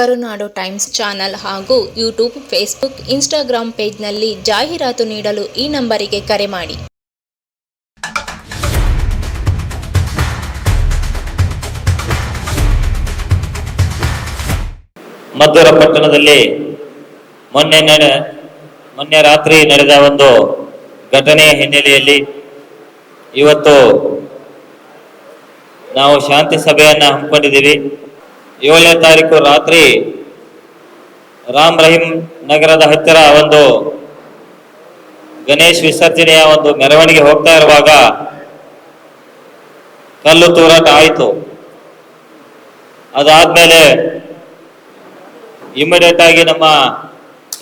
ಕರುನಾಡು Times channel ಹಾಗೂ YouTube, Facebook Instagram ಪೇಜ್ನಲ್ಲಿ ಜಾಹೀರಾತು ನೀಡಲು ಈ ನಂಬರಿಗೆ ಕರೆ ಮಾಡಿ. ಮದ್ದೂರ ಪಟ್ಟಣದಲ್ಲಿ ಮೊನ್ನೆ ನಡೆ, ಮೊನ್ನೆ ರಾತ್ರಿ ನಡೆದ ಒಂದು ಘಟನೆಯ ಹಿನ್ನೆಲೆಯಲ್ಲಿ ಇವತ್ತು ನಾವು ಶಾಂತಿ ಸಭೆಯನ್ನು ಹಮ್ಮಿಕೊಂಡಿದ್ದೀವಿ. ಏಳನೇ ತಾರೀಕು ರಾತ್ರಿ ರಾಮ್ ರಹೀಂ ನಗರದ ಹತ್ತಿರ ಒಂದು ಗಣೇಶ್ ವಿಸರ್ಜನೆಯ ಒಂದು ಮೆರವಣಿಗೆ ಹೋಗ್ತಾ ಇರುವಾಗ ಕಲ್ಲು ತೂರಾಟ ಆಯಿತು. ಅದಾದ್ಮೇಲೆ ಇಮಿಡಿಯೇಟ್ ಆಗಿ ನಮ್ಮ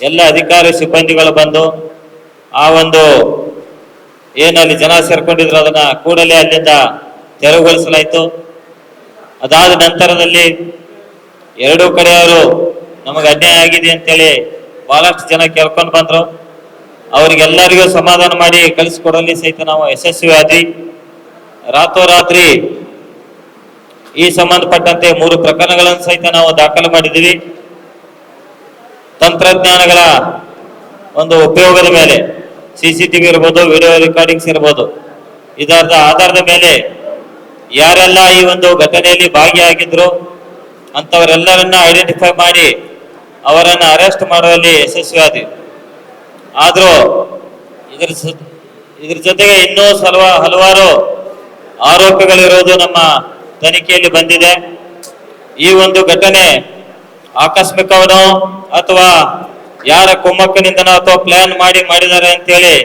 ಎಲ್ಲ ಅಧಿಕಾರಿ ಸಿಬ್ಬಂದಿಗಳು ಬಂದು ಆ ಒಂದು ಏನಲ್ಲಿ ಜನ ಸೇರ್ಕೊಂಡಿದ್ರು, ಅದನ್ನ ಕೂಡಲೇ ಅಲ್ಲಿಂದ ತೆರವುಗೊಳಿಸಲಾಯಿತು. ಅದಾದ ನಂತರದಲ್ಲಿ ಎರಡೂ ಕಡೆಯವರು ನಮಗೆ ಅನ್ಯಾಯ ಆಗಿದೆ ಅಂತೇಳಿ ಬಹಳಷ್ಟು ಜನ ಕೇಳ್ಕೊಂಡು ಬಂದ್ರು. ಅವ್ರಿಗೆಲ್ಲರಿಗೂ ಸಮಾಧಾನ ಮಾಡಿ ಕಳಿಸ್ಕೊಡಲಿ ಸಹಿತ ನಾವು ಯಶಸ್ವಿ ಆದ್ವಿ ರಾತ್ರೋರಾತ್ರಿ ಈ ಸಂಬಂಧಪಟ್ಟಂತೆ ಮೂರು ಪ್ರಕರಣಗಳನ್ನು ಸಹಿತ ನಾವು ದಾಖಲು ಮಾಡಿದ್ದೀವಿ ತಂತ್ರಜ್ಞಾನಗಳ ಒಂದು ಉಪಯೋಗದ ಮೇಲೆ ಸಿ ಸಿ ಟಿವಿ ಇರ್ಬೋದು, ವಿಡಿಯೋ ರೆಕಾರ್ಡಿಂಗ್ಸ್ ಇರ್ಬೋದು, ಇದರ ಆಧಾರದ ಮೇಲೆ ಯಾರೆಲ್ಲ ಈ ಒಂದು ಘಟನೆಯಲ್ಲಿ ಭಾಗಿಯಾಗಿದ್ರು ಅಂಥವರೆಲ್ಲರನ್ನ ಐಡೆಂಟಿಫೈ ಮಾಡಿ ಅವರನ್ನು ಅರೆಸ್ಟ್ ಮಾಡುವಲ್ಲಿ ಯಶಸ್ವಿ ಆದ್ವಿ ಆದರೂ ಇದ್ರ ಇದ್ರ ಜೊತೆಗೆ ಇನ್ನೂ ಸಲವ, ಹಲವಾರು ಆರೋಪಿಗಳಿರೋದು ನಮ್ಮ ತನಿಖೆಯಲ್ಲಿ ಬಂದಿದೆ. ಈ ಒಂದು ಘಟನೆ ಆಕಸ್ಮಿಕವನೋ ಅಥವಾ ಯಾರ ಕುಮ್ಮಕ್ಕನಿಂದನೋ ಅಥವಾ ಪ್ಲಾನ್ ಮಾಡಿ ಮಾಡಿದ್ದಾರೆ ಅಂತೇಳಿ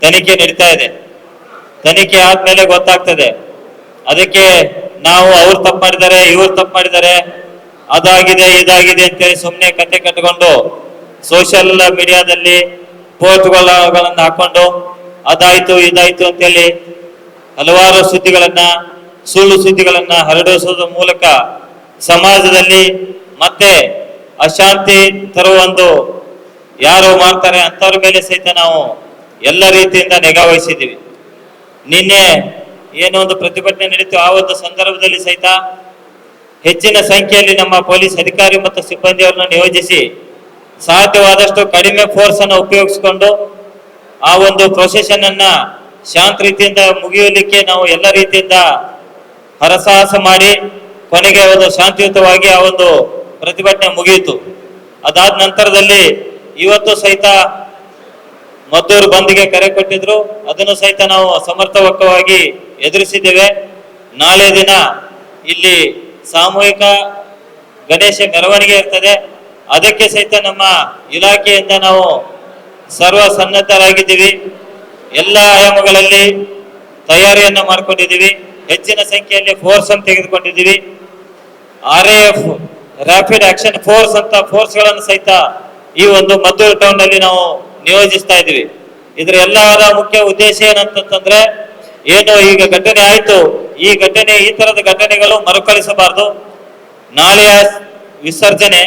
ತನಿಖೆ ನಡೀತಾ ಇದೆ. ತನಿಖೆ ಆದ್ಮೇಲೆ ಗೊತ್ತಾಗ್ತದೆ. ಅದಕ್ಕೆ ನಾವು ಅವ್ರು ತಪ್ಪು ಮಾಡಿದ್ದಾರೆ ಇವ್ರು ತಪ್ಪು ಮಾಡಿದ್ದಾರೆ ಅದಾಗಿದೆ, ಇದಾಗಿದೆ ಅಂತೇಳಿ ಸುಮ್ಮನೆ ಕತೆ ಕಟ್ಟಿಕೊಂಡು ಸೋಷಿಯಲ್ ಮೀಡಿಯಾದಲ್ಲಿ ಪೋಸ್ಟ್ಗಳನ್ನ ಹಾಕೊಂಡು ಅದಾಯ್ತು, ಇದಾಯ್ತು ಅಂತೇಳಿ ಹಲವಾರು ಸುದ್ದಿಗಳನ್ನ, ಸುಳ್ಳು ಸುದ್ದಿಗಳನ್ನ ಹರಡಿಸುವುದರ ಮೂಲಕ ಸಮಾಜದಲ್ಲಿ ಮತ್ತೆ ಅಶಾಂತಿ ತರುವ ಒಂದು ಯಾರು ಮಾಡ್ತಾರೆ ಅಂತವ್ರ ಮೇಲೆ ಸಹಿತ ನಾವು ಎಲ್ಲ ರೀತಿಯಿಂದ ನಿಗಾ ವಹಿಸಿದ್ದೀವಿ. ನಿನ್ನೆ ಏನೋ ಒಂದು ಪ್ರತಿಭಟನೆ ನಡೀತು. ಆ ಒಂದು ಸಂದರ್ಭದಲ್ಲಿ ಸಹಿತ ಹೆಚ್ಚಿನ ಸಂಖ್ಯೆಯಲ್ಲಿ ನಮ್ಮ ಪೊಲೀಸ್ ಅಧಿಕಾರಿ ಮತ್ತು ಸಿಬ್ಬಂದಿಯವರನ್ನು ನಿಯೋಜಿಸಿ ಸಾಧ್ಯವಾದಷ್ಟು ಕಡಿಮೆ ಫೋರ್ಸ್ ಅನ್ನು ಉಪಯೋಗಿಸಿಕೊಂಡು ಆ ಒಂದು ಪ್ರೊಸೆಷನ್ ಅನ್ನ ಶಾಂತ ರೀತಿಯಿಂದ ಮುಗಿಯಲಿಕ್ಕೆ ನಾವು ಎಲ್ಲ ರೀತಿಯಿಂದ ಹರಸಾಹಸ ಮಾಡಿ ಕೊನೆಗೆ ಒಂದು ಶಾಂತಿಯುತವಾಗಿ ಆ ಒಂದು ಪ್ರತಿಭಟನೆ ಮುಗಿಯಿತು. ಅದಾದ ನಂತರದಲ್ಲಿ ಇವತ್ತು ಸಹಿತ ಮದ್ದೂರು ಬಂದ್ಗೆ ಕರೆ ಕೊಟ್ಟಿದ್ರು. ಅದನ್ನು ಸಹಿತ ನಾವು ಸಮರ್ಥವಾಗಿ ಎದುರಿಸಿದ್ದೇವೆ. ನಾಳೆ ದಿನ ಇಲ್ಲಿ ಸಾಮೂಹಿಕ ಗಣೇಶ ಮೆರವಣಿಗೆ ಇರ್ತದೆ. ಅದಕ್ಕೆ ಸಹಿತ ನಮ್ಮ ಇಲಾಖೆಯಿಂದ ನಾವು ಸರ್ವ ಸನ್ನದ್ಧರಾಗಿದ್ದೀವಿ. ಎಲ್ಲ ಆಯಾಮಗಳಲ್ಲಿ ತಯಾರಿಯನ್ನು ಮಾಡಿಕೊಂಡಿದ್ದೀವಿ. ಹೆಚ್ಚಿನ ಸಂಖ್ಯೆಯಲ್ಲಿ ಫೋರ್ಸ್ ಅನ್ನು ತೆಗೆದುಕೊಂಡಿದ್ದೀವಿ. R F rapid action force ಅಂತ ಫೋರ್ಸ್ಗಳನ್ನು ಸಹಿತ ಈ ಒಂದು ಮದ್ದೂರು ಟೌನ್ನಲ್ಲಿ ನಾವು ನಿಯೋಜಿಸ್ತಾ ಇದ್ದೀವಿ. ಇದ್ರ ಎಲ್ಲರ ಮುಖ್ಯ ಉದ್ದೇಶ ಏನಂತಂದ್ರೆ ಏನು ಈಗ ಘಟನೆ ಆಯ್ತು? ಈ ಘಟನೆ, ಈ ತರದ ಘಟನೆಗಳು ಮರುಕಳಿಸಬಾರದು. ನಾಳೆಯ ವಿಸರ್ಜನೆ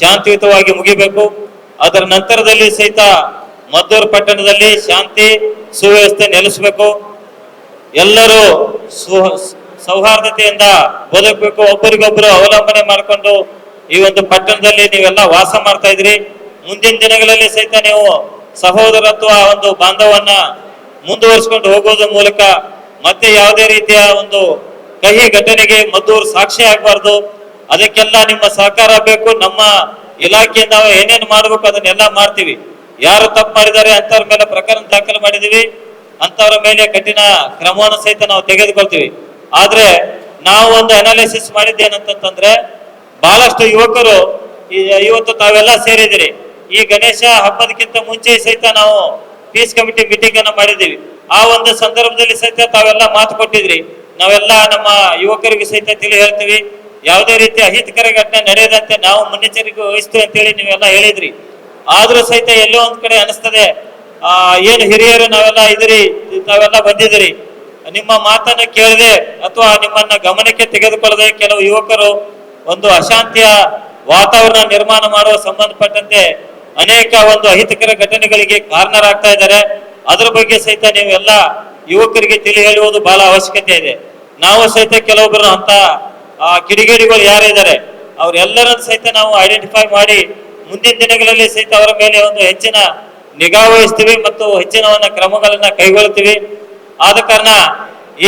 ಶಾಂತಿಯುತವಾಗಿ ಮುಗಿಬೇಕು. ಅದರ ನಂತರದಲ್ಲಿ ಸಹಿತ ಮದ್ದೂರು ಪಟ್ಟಣದಲ್ಲಿ ಶಾಂತಿ ಸುವ್ಯವಸ್ಥೆ ನೆಲೆಸಬೇಕು. ಎಲ್ಲರೂ ಸೌಹಾರ್ದತೆಯಿಂದ ಬದುಕಬೇಕು. ಒಬ್ಬರಿಗೊಬ್ಬರು ಅವಲಂಬನೆ ಮಾಡಿಕೊಂಡು ಈ ಒಂದು ಪಟ್ಟಣದಲ್ಲಿ ನೀವೆಲ್ಲ ವಾಸ ಮಾಡ್ತಾ ಇದ್ರಿ. ಮುಂದಿನ ದಿನಗಳಲ್ಲಿ ಸಹಿತ ನೀವು ಸಹೋದರತ್ವ ಒಂದು ಬಾಂಧವನ್ನ ಮುಂದುವರಿಸಿಕೊಂಡು ಹೋಗೋದ್ರ ಮೂಲಕ ಮತ್ತೆ ಯಾವುದೇ ರೀತಿಯ ಒಂದು ಕಹಿ ಘಟನೆಗೆ ಮದ್ದೂರು ಸಾಕ್ಷಿ ಆಗಬಾರ್ದು. ಅದಕ್ಕೆಲ್ಲ ನಿಮ್ಮ ಸಹಕಾರ ಬೇಕು. ನಮ್ಮ ಇಲಾಖೆಯಿಂದ ನಾವು ಏನೇನು ಮಾಡಬೇಕು ಅದನ್ನೆಲ್ಲ ಮಾಡ್ತೀವಿ. ಯಾರು ತಪ್ಪು ಮಾಡಿದ್ದಾರೆ ಅಂತವ್ರ ಮೇಲೆ ಪ್ರಕರಣ ದಾಖಲು ಮಾಡಿದೀವಿ ಅಂತವ್ರ ಮೇಲೆ ಕಠಿಣ ಕ್ರಮವನ್ನು ಸಹಿತ ನಾವು ತೆಗೆದುಕೊಳ್ತೀವಿ. ಆದ್ರೆ ನಾವು ಒಂದು ಅನಾಲಿಸಿಸ್ ಮಾಡಿದ್ದೇನಂತಂದ್ರೆ, ಬಹಳಷ್ಟು ಯುವಕರು ಇವತ್ತು ತಾವೆಲ್ಲ ಸೇರಿದಿರಿ ಈ ಗಣೇಶ ಹಬ್ಬದಕ್ಕಿಂತ ಮುಂಚೆ ಸಹಿತ ನಾವು ಪೀಸ್ ಕಮಿಟಿ ಮೀಟಿಂಗ್ ಅನ್ನ ಮಾಡಿದ್ದೀವಿ. ಆ ಒಂದು ಸಂದರ್ಭದಲ್ಲಿ ಸಹಿತ ತಾವೆಲ್ಲ ಮಾತು ಕೊಟ್ಟಿದ್ರಿ. ನಾವೆಲ್ಲ ನಮ್ಮ ಯುವಕರಿಗೆ ಸಹಿತ ತಿಳಿ ಹೇಳ್ತೀವಿ. ಯಾವುದೇ ರೀತಿ ಅಹಿತಕರ ಘಟನೆ ನಡೆಯದಂತೆ ನಾವು ಮುನ್ನೆಚ್ಚರಿಕೆ ವಹಿಸ್ತೀವಿ ಅಂತೇಳಿ ನೀವೆಲ್ಲ ಹೇಳಿದ್ರಿ. ಆದ್ರೂ ಸಹಿತ ಎಲ್ಲೋ ಒಂದ್ ಕಡೆ ಅನಿಸ್ತದೆ, ಆ, ಏನು ಹಿರಿಯರು ನಾವೆಲ್ಲ ಇದ್ರಿ, ತಾವೆಲ್ಲ ಬಂದಿದ್ದೀರಿ ನಿಮ್ಮ ಮಾತನ್ನು ಕೇಳದೆ ಅಥವಾ ನಿಮ್ಮನ್ನ ಗಮನಕ್ಕೆ ತೆಗೆದುಕೊಳ್ಳದೆ ಕೆಲವು ಯುವಕರು ಒಂದು ಅಶಾಂತಿಯ ವಾತಾವರಣ ನಿರ್ಮಾಣ ಮಾಡುವ ಸಂಬಂಧಪಟ್ಟಂತೆ ಅನೇಕ ಒಂದು ಅಹಿತಕರ ಘಟನೆಗಳಿಗೆ ಕಾರಣರಾಗ್ತಾ ಇದ್ದಾರೆ. ಅದರ ಬಗ್ಗೆ ಸಹಿತ ನೀವೆಲ್ಲ ಯುವಕರಿಗೆ ತಿಳಿ ಹೇಳುವುದು ಬಹಳ ಅವಶ್ಯಕತೆ ಇದೆ. ನಾವು ಸಹಿತ ಕೆಲವೊಬ್ಬರು ಅಂತ ಕಿಡಿಗೇಡಿಗಳು ಯಾರಿದ್ದಾರೆ ಅವರೆಲ್ಲರನ್ನು ಸಹಿತ ನಾವು ಐಡೆಂಟಿಫೈ ಮಾಡಿ ಮುಂದಿನ ದಿನಗಳಲ್ಲಿ ಸಹಿತ ಅವರ ಮೇಲೆ ಒಂದು ಹೆಚ್ಚಿನ ನಿಗಾ ವಹಿಸ್ತೀವಿ ಮತ್ತು ಒಂದು ಕ್ರಮಗಳನ್ನ ಕೈಗೊಳ್ತೀವಿ. ಆದ ಕಾರಣ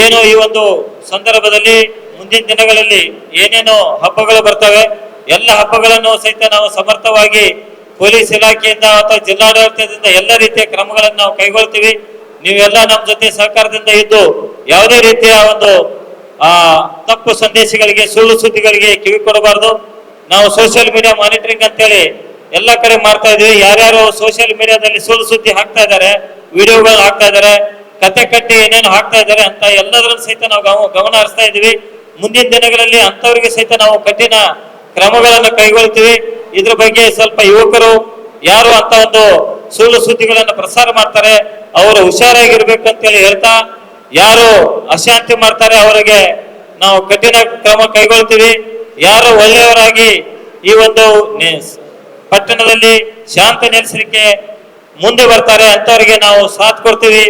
ಏನು ಈ ಒಂದು ಸಂದರ್ಭದಲ್ಲಿ ಮುಂದಿನ ದಿನಗಳಲ್ಲಿ ಏನೇನು ಹಬ್ಬಗಳು ಬರ್ತವೆ, ಎಲ್ಲ ಹಬ್ಬಗಳನ್ನು ಸಹಿತ ನಾವು ಸಮರ್ಥವಾಗಿ ಪೊಲೀಸ್ ಇಲಾಖೆಯಿಂದ ಅಥವಾ ಜಿಲ್ಲಾಡಳಿತದಿಂದ ಎಲ್ಲ ರೀತಿಯ ಕ್ರಮಗಳನ್ನು ನಾವು ಕೈಗೊಳ್ತೀವಿ. ನೀವೆಲ್ಲ ನಮ್ಮ ಜೊತೆ ಸಹಕಾರದಿಂದ ಇದ್ದು ಯಾವುದೇ ರೀತಿಯ ಒಂದು, ಆ, ತಪ್ಪು ಸಂದೇಶಗಳಿಗೆ, ಸುಳ್ಳು ಸುದ್ದಿಗಳಿಗೆ ಕಿವಿ ಕೊಡಬಾರ್ದು. ನಾವು ಸೋಷಿಯಲ್ ಮೀಡಿಯಾ ಮಾನಿಟರಿಂಗ್ ಅಂತೇಳಿ ಎಲ್ಲ ಕಡೆ ಮಾಡ್ತಾ ಇದೀವಿ ಯಾರ್ಯಾರು ಸೋಷಿಯಲ್ ಮೀಡಿಯಾದಲ್ಲಿ ಸುಳ್ಳು ಸುದ್ದಿ ಹಾಕ್ತಾ ಇದ್ದಾರೆ, ವಿಡಿಯೋಗಳು ಹಾಕ್ತಾ ಇದ್ದಾರೆ, ಕತೆ ಕಟ್ಟಿ ಏನೇನು ಹಾಕ್ತಾ ಇದ್ದಾರೆ ಅಂತ ಎಲ್ಲದರಲ್ಲೂ ಸಹಿತ ನಾವು ಗಮ- ಗಮನ ಹರಿಸ್ತಾ ಇದೀವಿ ಮುಂದಿನ ದಿನಗಳಲ್ಲಿ ಅಂತವರಿಗೆ ಸಹಿತ ನಾವು ಕಠಿಣ ಕ್ರಮಗಳನ್ನು ಕೈಗೊಳ್ತೀವಿ. ಇದ್ರ ಬಗ್ಗೆ ಸ್ವಲ್ಪ ಯುವಕರು ಯಾರು ಅಂತ ಒಂದು ಸುಳ್ಳು ಸುದ್ದಿಗಳನ್ನು ಪ್ರಸಾರ ಮಾಡ್ತಾರೆ, ಅವರು ಹುಷಾರಾಗಿರ್ಬೇಕು ಅಂತೇಳಿ ಹೇಳ್ತಾ, ಯಾರು ಅಶಾಂತಿ ಮಾಡ್ತಾರೆ ಅವರಿಗೆ ನಾವು ಕಠಿಣ ಕ್ರಮ ಕೈಗೊಳ್ತೀವಿ. ಯಾರು ಒಳ್ಳೆಯವರಾಗಿ ಈ ಒಂದು ಪಟ್ಟಣದಲ್ಲಿ ಶಾಂತಿ ನೆಲೆಸಲಿಕ್ಕೆ ಮುಂದೆ ಬರ್ತಾರೆ ಅಂತವರಿಗೆ ನಾವು ಸಾಥ್ ಕೊಡ್ತೀವಿ.